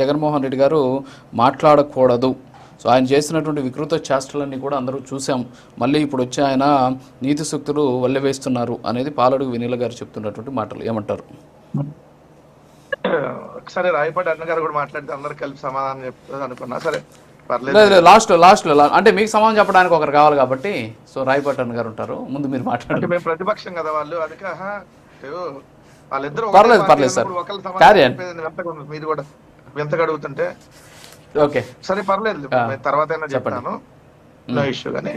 జగన్మోహన్ రెడ్డి గారు మాట్లాడకూడదు. సో ఆయన చేసినటువంటి వికృత చేష్టలన్నీ కూడా అందరూ చూసాం. మళ్ళీ ఇప్పుడు వచ్చి ఆయన నీతి సూక్తులు వల్లెవేస్తున్నారు అనేది పాలడుగు వినీల గారు చెప్తున్నటువంటి మాటలు. ఏమంటారు? ఒకసారి రాయపాటి అన్న గారు కూడా మాట్లాడితే అందరు కలిపి సమాధానం చెప్తుంది అనుకున్నా. సరే పర్లేదు. లేదు లేదు, లాస్ట్ లాస్ట్ అంటే మీకు సమాధానం చెప్పడానికి ఒకరు కావాలి కాబట్టి సో రాయపట్టన్ గారు ఉంటారు. ముందు మీరు మాట్లాడండి. మేము ప్రతిపక్షం కదా వాళ్ళు అందుకే వాళ్ళిద్దరు పర్లేదు, పర్లేదు సార్. మీరు కూడా వింతగా అడుగుతుంటే ఓకే. సరే పర్లేదు. తర్వాత చెప్తాను. నో ఇష్యూ కానీ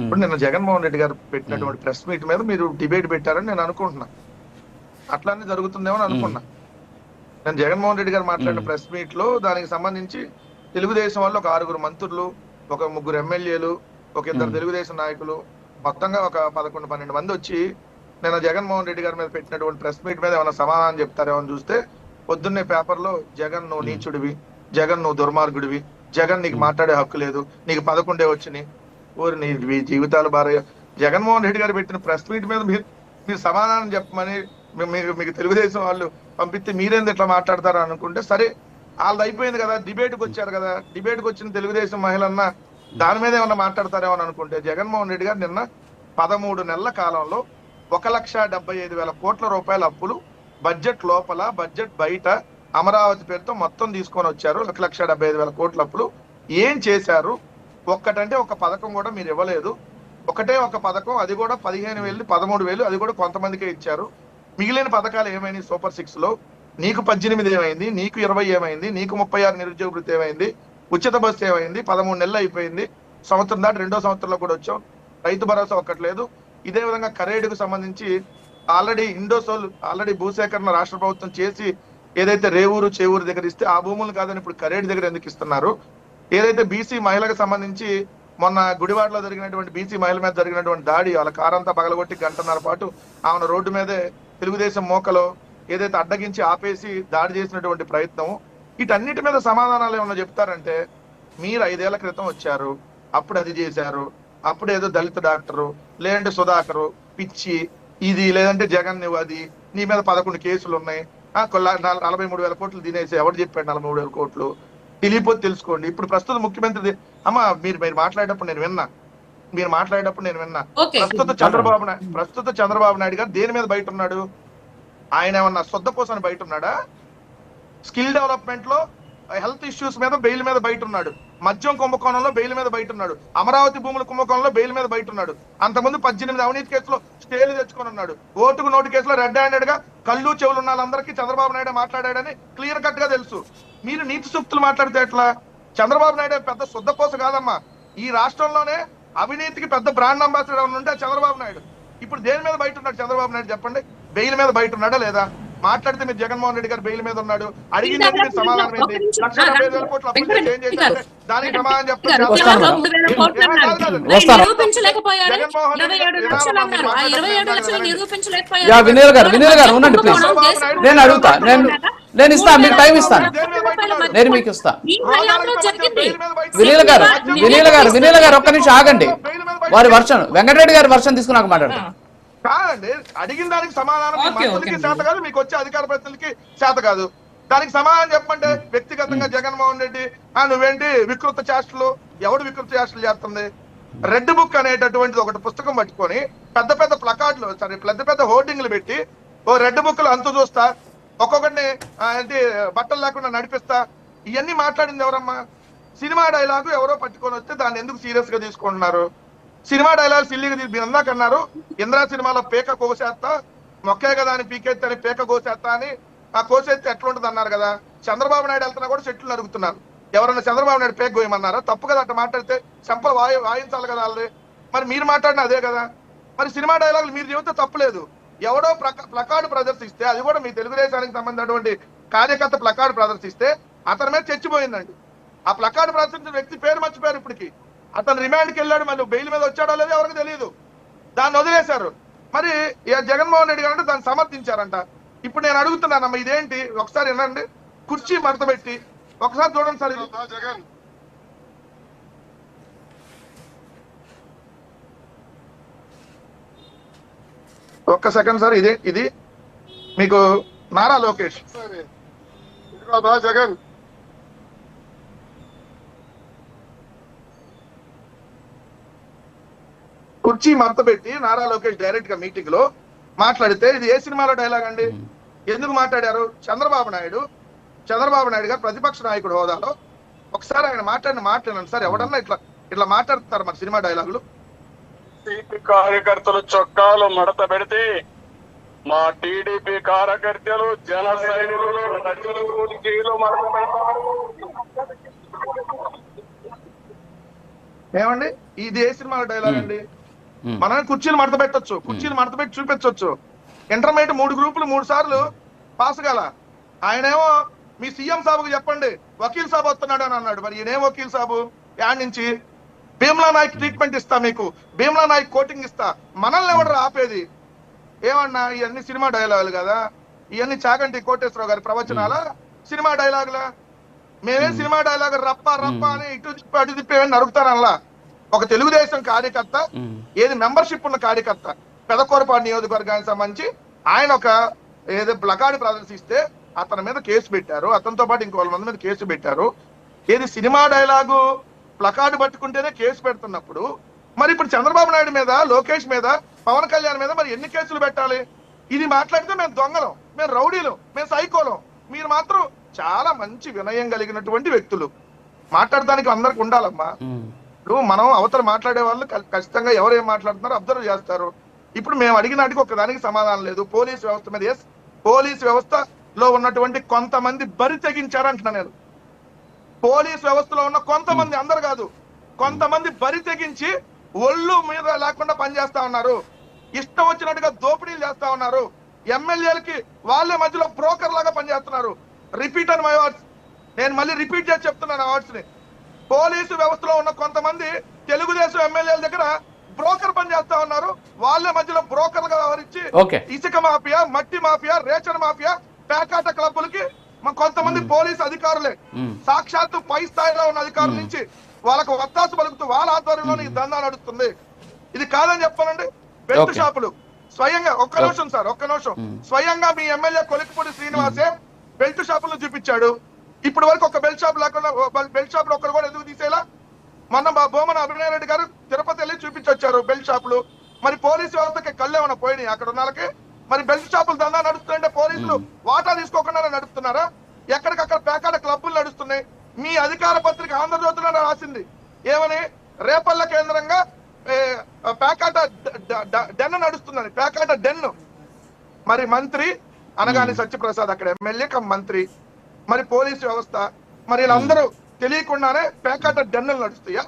ఇప్పుడు నిన్న జగన్మోహన్ రెడ్డి గారు పెట్టినటువంటి ప్రెస్ మీట్ మీద మీరు డిబేట్ పెట్టారని నేను అనుకుంటున్నా. అట్లానే జరుగుతుందేమో అని అనుకున్నా. నేను జగన్మోహన్ రెడ్డి గారు మాట్లాడిన ప్రెస్ మీట్లో దానికి సంబంధించి తెలుగుదేశం వాళ్ళు ఒక ఆరుగురు మంత్రులు ఒక ముగ్గురు ఎమ్మెల్యేలు ఒక ఇద్దరు తెలుగుదేశం నాయకులు మొత్తంగా ఒక పదకొండు పన్నెండు మంది వచ్చి నేను జగన్మోహన్ రెడ్డి గారి మీద పెట్టినటువంటి ప్రెస్ మీట్ మీద ఏమైనా సమాధానం చెప్తారేమో అని చూస్తే పొద్దున్నే పేపర్లో జగన్ నువ్వు నీచుడివి జగన్ నువ్వు దుర్మార్గుడివి జగన్ నీకు మాట్లాడే హక్కు లేదు నీకు పదకొండే వచ్చినాయి ఊరి నీ జీవితాలు భార్య జగన్మోహన్ రెడ్డి గారు పెట్టిన ప్రెస్ మీట్ మీద మీరు మీరు సమాధానం చెప్పమని మీ- మీకు మీకు తెలుగుదేశం వాళ్ళు పంపిస్తే మీరేంది ఇట్లా మాట్లాడతారు అనుకుంటే సరే వాళ్ళది అయిపోయింది కదా డిబేట్కి వచ్చారు కదా డిబేట్కి వచ్చిన తెలుగుదేశం మహిళన్న దాని మీద ఏమన్నా మాట్లాడతారేమో అని అనుకుంటే జగన్మోహన్ రెడ్డి గారు నిన్న పదమూడు నెలల కాలంలో ఒక లక్ష డెబ్బై ఐదు వేల కోట్ల రూపాయల అప్పులు బడ్జెట్ లోపల బడ్జెట్ బయట అమరావతి పేరుతో మొత్తం తీసుకొని వచ్చారు. ఒక లక్ష డెబ్బై ఐదు వేల కోట్ల అప్పులు. ఏం చేశారు? ఒక్కటంటే ఒక పథకం కూడా మీరు ఇవ్వలేదు. ఒకటే ఒక పథకం అది కూడా పదిహేను వేలు పదమూడు వేలు అది కూడా కొంతమందికే ఇచ్చారు. మిగిలిన పథకాలు ఏమైనాయి సూపర్ సిక్స్లో నీకు పద్దెనిమిది ఏమైంది? నీకు ఇరవై ఏమైంది? నీకు ముప్పై ఆరు నిరుద్యోగ వృత్తి ఏమైంది? ఉచిత బస్సు ఏమైంది? పదమూడు నెలలు అయిపోయింది. సంవత్సరం దాటి రెండో సంవత్సరంలో కూడా వచ్చాం. రైతు భరోసా ఒక్కట్లేదు. ఇదే విధంగా కరేడుకు సంబంధించి ఆల్రెడీ ఇండోసోల్ ఆల్రెడీ భూసేకరణ రాష్ట్ర ప్రభుత్వం చేసి ఏదైతే రేవూరు చేవూరు దగ్గర ఇస్తే ఆ భూములు కాదని ఇప్పుడు కరేడు దగ్గర ఎందుకు ఇస్తున్నారు? ఏదైతే బీసీ మహిళకు సంబంధించి మొన్న గుడివాడలో జరిగినటువంటి బీసీ మహిళ మీద జరిగినటువంటి దాడి వాళ్ళ కారంతా పగలగొట్టి గంటన్నర పాటు ఆమెను రోడ్డు మీదే తెలుగుదేశం మోకలో ఏదైతే అడ్డగించి ఆపేసి దాడి చేసినటువంటి ప్రయత్నం వీటన్నిటి మీద సమాధానాలు ఏమన్నా చెప్తారంటే మీరు ఐదేళ్ళ క్రితం వచ్చారు అప్పుడు అది చేశారు అప్పుడు ఏదో దళిత డాక్టరు లేదంటే సుధాకరు పిచ్చి ఇది లేదంటే జగన్ నువ్వు అది నీ మీద పదకొండు కేసులు ఉన్నాయి ఆ, కొల్ల- నల- నలభై మూడు వేల కోట్లు తినేసి ఎవరు చెప్పాడు నలభై మూడు వేల కోట్లు? తెలియపోతే తెలుసుకోండి. ఇప్పుడు ప్రస్తుత ముఖ్యమంత్రి అమ్మ మీరు మీరు మాట్లాడేటప్పుడు నేను విన్నా. మీరు మాట్లాడేటప్పుడు నేను విన్నా. ప్రస్తుత చంద్రబాబు నాయుడు ప్రస్తుత చంద్రబాబు నాయుడు గారు దేని మీద బయట ఉన్నాడు? ఆయన ఏమన్నా సొద్ద కోసం బయట ఉన్నాడా? స్కిల్ డెవలప్మెంట్లో హెల్త్ ఇష్యూస్ మీద బెయిల్ మీద బయట ఉన్నాడు మద్యం కుంభకోణంలో బెయిల్ మీద బయట ఉన్నాడు అమరావతి భూముల కుంభకోణంలో బెయిల్ మీద బయట ఉన్నాడు అంతకుముందు పద్దెనిమిది అవినీతి కేసులో స్టేలు తెచ్చుకొని ఉన్నాడు. ఓటుకు నోటు కేసులో రెడ్ హ్యాండెడ్గా కళ్ళు చెవులు ఉన్న వాళ్ళందరికీ చంద్రబాబు నాయుడు మాట్లాడాడని క్లియర్ కట్గా తెలుసు. మీరు నీతి సూక్తులు మాట్లాడితే ఎట్లా? చంద్రబాబు నాయుడు పెద్ద శుద్ధపోస కాదమ్మా. ఈ రాష్ట్రంలోనే అవినీతికి పెద్ద బ్రాండ్ అంబాసిడర్ ఉంటే చంద్రబాబు నాయుడు. ఇప్పుడు దేని మీద బయట ఉన్నాడు చంద్రబాబు నాయుడు చెప్పండి? బెయిల్ మీద బయట ఉన్నాడా లేదా? మాట్లాడితే మీరు జగన్మోహన్ రెడ్డి గారు బెయిల్ మీద ఉన్నాడు. అడిగింది మీరు సమాధానం ఏంటి? లక్ష డెబ్బై వేల కోట్ల అప్పులు చేసి ఏం చేశారు. దానికి సమాధానం చెప్పండి. వస్తాను మేడం. మూడు వేల కోట్లు అన్నారు. వస్తాను. నిరూపించలేకపోయారు. జగన్మోహన్ ఇరవై ఏడు రెడ్డి లక్షలు అన్నారు. ఆ ఇరవై ఏడు లక్షలు యా నిరూపించలేకపోయారు. వినీల్ గారు వినీల్ గారు ఉండండి ప్లీజ్ నేను అడుగుతా. నేను నేను ఇస్తా మీకు టైం ఇస్తాను. నేను మీకు ఇస్తా. వినీల్ గారు వినీల్ గారు వినీల్ గారు ఒక్క నిమిషం ఆగండి. వారి వర్షన్ వెంకటరెడ్డి గారి వర్షన్ తీసుకుని నాకు మాట్లాడతాను కాదండి అడిగిన దానికి సమాధానం మీ మంత్రులకి కాదు మీకు వచ్చే అధికార ప్రతినిధులకి చేత కాదు. దానికి సమాధానం చెప్పండి వ్యక్తిగతంగా జగన్మోహన్ రెడ్డి ఆ నువ్వేంటి వికృత చేష్టలు? ఎవడు వికృత చేష్టలు చేస్తుంది? రెడ్ బుక్ అనేటటువంటిది ఒకటి పుస్తకం పట్టుకొని పెద్ద పెద్ద ప్లకార్డులు సరే పెద్ద పెద్ద హోర్డింగ్లు పెట్టి ఓ రెడ్ బుక్లో అంతు చూస్తా ఒక్కొక్కటిని ఏంటి బట్టలు లేకుండా నడిపిస్తా. ఇవన్నీ మాట్లాడింది ఎవరమ్మా? సినిమా డైలాగు ఎవరో పట్టుకొని వస్తే దాన్ని ఎందుకు సీరియస్గా తీసుకుంటున్నారు? సినిమా డైలాగ్ సిల్లిగా మీరు ఇందాక అన్నారు. ఇంద్రా సినిమాలో పేక కోసేస్తా మొక్కే కదా అని పీకెత్తే అని పేక కోసేస్తా అని ఆ కోసేస్తే ఎట్లుంటది అన్నారు కదా. చంద్రబాబు నాయుడు వెళ్తున్నా కూడా చెట్లు నరుగుతున్నారు. ఎవరన్నా చంద్రబాబు నాయుడు పేక కోయమన్నారా? తప్పు కదా అట్లా మాట్లాడితే. చెంపలు వాయి వాయించాలి కదా వాళ్ళని మరి మీరు మాట్లాడిన అదే కదా. మరి సినిమా డైలాగులు మీరు చెబితే తప్పులేదు ఎవడో ప్రక- ప్లకార్డు ప్రదర్శిస్తే అది కూడా మీ తెలుగుదేశానికి సంబంధించినటువంటి కార్యకర్త ప్లకార్డు ప్రదర్శిస్తే అతని మీద చచ్చిపోయిందండి. ఆ ప్లకార్డు ప్రదర్శించిన వ్యక్తి పేరు మర్చిపోయారు ఇప్పటికి. అతను రిమాండ్కి వెళ్ళాడు మళ్ళీ బెయిల్ మీద వచ్చాడో లేదో ఎవరికి తెలియదు దాన్ని వదిలేశారు. మరి ఇక జగన్మోహన్ రెడ్డి గారు అంటే దాన్ని సమర్థించారంట. ఇప్పుడు నేను అడుగుతున్నానమ్మా ఇదేంటి? ఒకసారి వినండి. కుర్చీ మడత పెట్టి ఒకసారి చూడండి సార్. జగన్. ఒక్క సెకండ్ సార్ ఇదే ఇది. మీకు నారా లోకేష్. జగన్. కుర్చీ మడత పెట్టి నారా లోకేష్ డైరెక్ట్గా మీటింగ్లో మాట్లాడితే ఇది ఏ సినిమాలో డైలాగ్ అండి? ఎందుకు మాట్లాడారు? చంద్రబాబు నాయుడు చంద్రబాబు నాయుడు గారు ప్రతిపక్ష నాయకుడు హోదాలో ఒకసారి ఆయన మాట్లాడిన మాట్లాడండి సార్. ఎవడన్నా ఇట్లా ఇట్లా మాట్లాడుతారు మన సినిమా డైలాగులు టీడీపీ కార్యకర్తలు చొక్కాలు మడత పెడితే మా టీడీపీ కార్యకర్తలు జన సైనికులు ప్రజలు కుర్చీలు మడత పెడతారు. ఏమండి? ఇది ఏ సినిమా డైలాగ్ అండి. మనం కుర్చీలు మడత పెట్టొచ్చు కుర్చీలు మడత పెట్టి చూపించవచ్చు ఇంటర్మీడియట్ మూడు గ్రూపులు మూడు సార్లు పాస్ కాల ఆయనేమో మీ సీఎం సాబుకు చెప్పండి వకీల్ సాబు వస్తున్నాడు అని అన్నాడు. మరి ఈయనేం వకీల్ సాబు? యాడ్ నుంచి భీమ్లా నాయక్ ట్రీట్మెంట్ ఇస్తా మీకు. భీమ్లా నాయక్ కోటింగ్ ఇస్తా. మనల్ని ఎవడరా ఆపేది? ఏమన్నా ఇవన్నీ సినిమా డైలాగులు కదా? ఇవన్నీ చాగంటి కోటేశ్వరరావు గారి ప్రవచనాల? సినిమా డైలాగులా మేమే సినిమా డైలాగ్ రప్ప రప్ప అని ఇటు తిప్పి అటు తిప్పి ఏమని అడుగుతానల్లా ఒక తెలుగుదేశం కార్యకర్త. ఏది మెంబర్షిప్ ఉన్న కార్యకర్త పెదకూరపాడు నియోజకవర్గానికి సంబంధించి ఆయన ఒక ఏదో ప్లకార్డు ప్రదర్శిస్తే అతని మీద కేసు పెట్టారు. అతనితో పాటు ఇంకో వాళ్ళ మంది మీద కేసు పెట్టారు. ఏది సినిమా డైలాగు ప్లకార్డు పట్టుకుంటేనే కేసు పెడుతున్నప్పుడు మరి ఇప్పుడు చంద్రబాబు నాయుడు మీద లోకేష్ మీద పవన్ కళ్యాణ్ మీద మరి ఎన్ని కేసులు పెట్టాలి? ఇది మాట్లాడితే మేము దొంగలం మేము రౌడీలు మేము సైకోలం. మీరు మాత్రం చాలా మంచి వినయం కలిగినటువంటి వ్యక్తులు. మాట్లాడడానికి అందరికి ఉండాలమ్మా. ఇప్పుడు మనం అవతల మాట్లాడే వాళ్ళు ఖచ్చితంగా ఎవరు ఏం మాట్లాడుతున్నారో అబ్జర్వ్ చేస్తారు. ఇప్పుడు మేము అడిగినాటికి ఒక దానికి సమాధానం లేదు. పోలీస్ వ్యవస్థ మీద ఎస్ పోలీస్ వ్యవస్థలో ఉన్నటువంటి కొంతమంది బరి తెగించారు అంటున్నా నేను. పోలీస్ వ్యవస్థలో ఉన్న కొంతమంది అందరు కాదు. కొంతమంది బరి తెగించి ఒళ్ళు మీద లేకుండా పనిచేస్తా ఉన్నారు. ఇష్టం వచ్చినట్టుగా దోపిడీలు చేస్తా ఉన్నారు. ఎమ్మెల్యేలకి వాళ్ళే మధ్యలో బ్రోకర్ లాగా పనిచేస్తున్నారు రిపీట్ అని మై వర్డ్స్ నేను మళ్ళీ రిపీట్ చేసి చెప్తున్నాను ఆ words ని. పోలీసు వ్యవస్థలో ఉన్న కొంతమంది తెలుగుదేశం ఎమ్మెల్యేల దగ్గర బ్రోకర్ పని చేస్తా ఉన్నారు. వాళ్ళ మధ్యలో బ్రోకర్గా వ్యవహరించి ఇసుక మాఫియా మట్టి మాఫియా రేషన్ మాఫియా పేకాట క్లబ్బులకి కొంతమంది పోలీసు అధికారులే. సాక్షాత్తు పై స్థాయిలో ఉన్న అధికారుల నుంచి వాళ్ళకు వత్తాసు పలుకుతూ వాళ్ళ ఆధ్వర్యంలో ఈ దందా నడుస్తుంది. ఇది కాదని చెప్పానండి. బెల్ట్. షాపులు. స్వయంగా ఒక్క నిమిషం సార్ ఒక్క నిమిషం. స్వయంగా మీ ఎమ్మెల్యే కొలికిపూడి శ్రీనివాసే బెల్ట్ షాపులను చూపించాడు. ఇప్పటి వరకు ఒక బెల్ట్ షాప్ లేకుండా బెల్ట్ షాప్ ఒక్కరు కూడా ఎందుకు తీసేలా? మొన్న మా బొమ్మన అభినయ రెడ్డి గారు తిరుపతి వెళ్ళి చూపించొచ్చారు బెల్ట్ షాపులు మరి పోలీసు వ్యవస్థకి కళ్ళు ఏమైనా పోయినాయి అక్కడ ఉన్న వాళ్ళకి? మరి బెల్ట్ షాపులు దందా నడుస్తుంటే పోలీసులు వాటా తీసుకోకుండా నడుపుతున్నారా? ఎక్కడికక్కడ పేకాడ క్లబ్బులు నడుస్తున్నాయి. మీ అధికార పత్రిక ఆంధ్రజ్యోతిలో రాసింది. ఏమని? రేపల్ల కేంద్రంగా పేకాట డెన్ నడుస్తుందని పేకాట డెన్. మరి మంత్రి అనగాని సత్యప్రసాద్ అక్కడ ఎమ్మెల్యే మంత్రి. మరి పోలీసు వ్యవస్థ మరి వీళ్ళందరూ తెలియకుండానే పేకాట డెన్నులు నడుస్తాయా?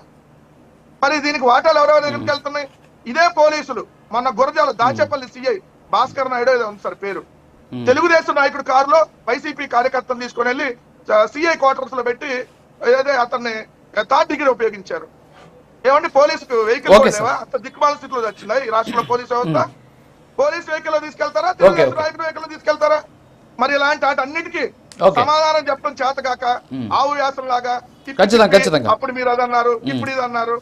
మరి దీనికి వాటాలు ఎవరెవరి దగ్గరికి వెళ్తున్నాయి? ఇదే పోలీసులు. మొన్న గురజాల దాచేపల్లి సిఐ భాస్కర్ నాయుడు ఏదో ఉంది సార్ పేరు. తెలుగుదేశం నాయకుడు కారులో వైసీపీ కార్యకర్తలు తీసుకొని వెళ్ళి సిఐ క్వార్టర్స్లో పెట్టి ఏదే అతన్ని థర్డ్ డిగ్రీ ఉపయోగించారు. ఏమండి పోలీసు వెహికల్. అంత దిక్కుమాల స్థితిలో వచ్చిందా ఈ రాష్ట్రంలో పోలీస్ వ్యవస్థ? పోలీస్ వెహికల్లో తీసుకెళ్తారా? తెలుగుదేశం. నాయకుడు వెహికల్లో తీసుకెళ్తారా? మరి ఇలాంటి వాటి అన్నిటికీ. సమాధానం చెప్పడం చేతగాక. ఆవు వ్యాసం లాగా. అప్పుడు మీరు అది అన్నారు ఇప్పుడు ఇది అన్నారు.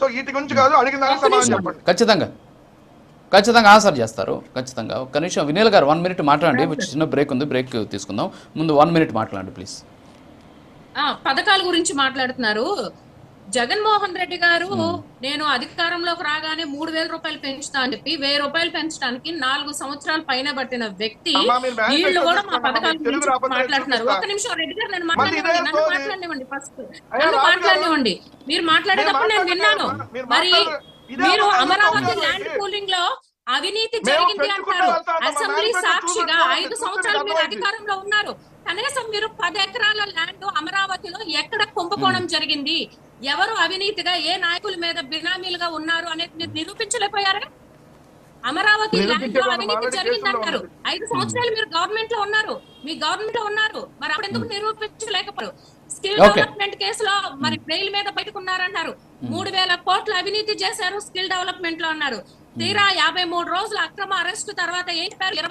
సో వీటి గురించి కాదు అడిగిన దానికి సమాధానం. చెప్పండి. ఖచ్చితంగా. ఖచ్చితంగా ఆన్సర్ చేస్తారు. ఖచ్చితంగా. ఒక్క నిమిషం. వినీల్ గారు వన్ మినిట్ మాట్లాడండి. చిన్న బ్రేక్ ఉంది. బ్రేక్ తీసుకుందాం. ముందు వన్ మినిట్ మాట్లాడండి ప్లీజ్. ఆ పథకాల గురించి మాట్లాడుతున్నారు. జగన్మోహన్ రెడ్డి గారు నేను అధికారంలోకి రాగానే మూడు వేల రూపాయలు పెంచుతా అని చెప్పి వెయ్యి రూపాయలు పెంచడానికి నాలుగు సంవత్సరాలు పైన పట్టిన వ్యక్తి వీళ్ళు కూడా మా పథకాల గురించి మాట్లాడుతున్నారు. ఒక్క నిమిషం రెడ్డి గారు ఇదే మాట్లాడనివ్వండి నన్ను. మాట్లాడనివ్వండి ఫస్ట్ నన్ను మాట్లాడనివ్వండి మీరు మాట్లాడేటప్పుడు నేను విన్నాను. మీరు మరి అమరావతి ల్యాండ్? పూలింగ్లో అవినీతి జరిగింది అంటారు. అసెంబ్లీ సాక్షిగా ఐదు సంవత్సరాలు మీరు. అధికారంలో ఉన్నారు. కనీసం మీరు పది ఎకరాల ల్యాండ్ అమరావతిలో ఎక్కడ కుంభకోణం జరిగింది? ఎవరు అవినీతిగా ఏ నాయకుల మీద బినామీలుగా ఉన్నారు అనేది మీరు నిరూపించలేకపోయారా అమరావతి ల్యాండ్లో అవినీతి ఆల్రెడీ జరిగింది కేసుల్లో అంటారు ఉంది. ఐదు సంవత్సరాలు మీరు గవర్నమెంట్లో ఉన్నారు. మీ గవర్నమెంట్లో ఉన్నారు. మరి అప్పుడు ఎందుకు నిరూపించలేకపోయారు? స్కిల్. డెవలప్మెంట్ కేసులో మరి బెయిల్ మీద బయటకున్నారన్నారు. మూడు వేల కోట్ల అవినీతి చేశారు స్కిల్ డెవలప్మెంట్లో అన్నారు తీరా యాభై మూడు రోజుల అక్రమ అరెస్టు తర్వాత ఏం చెప్పారు? ఇరవై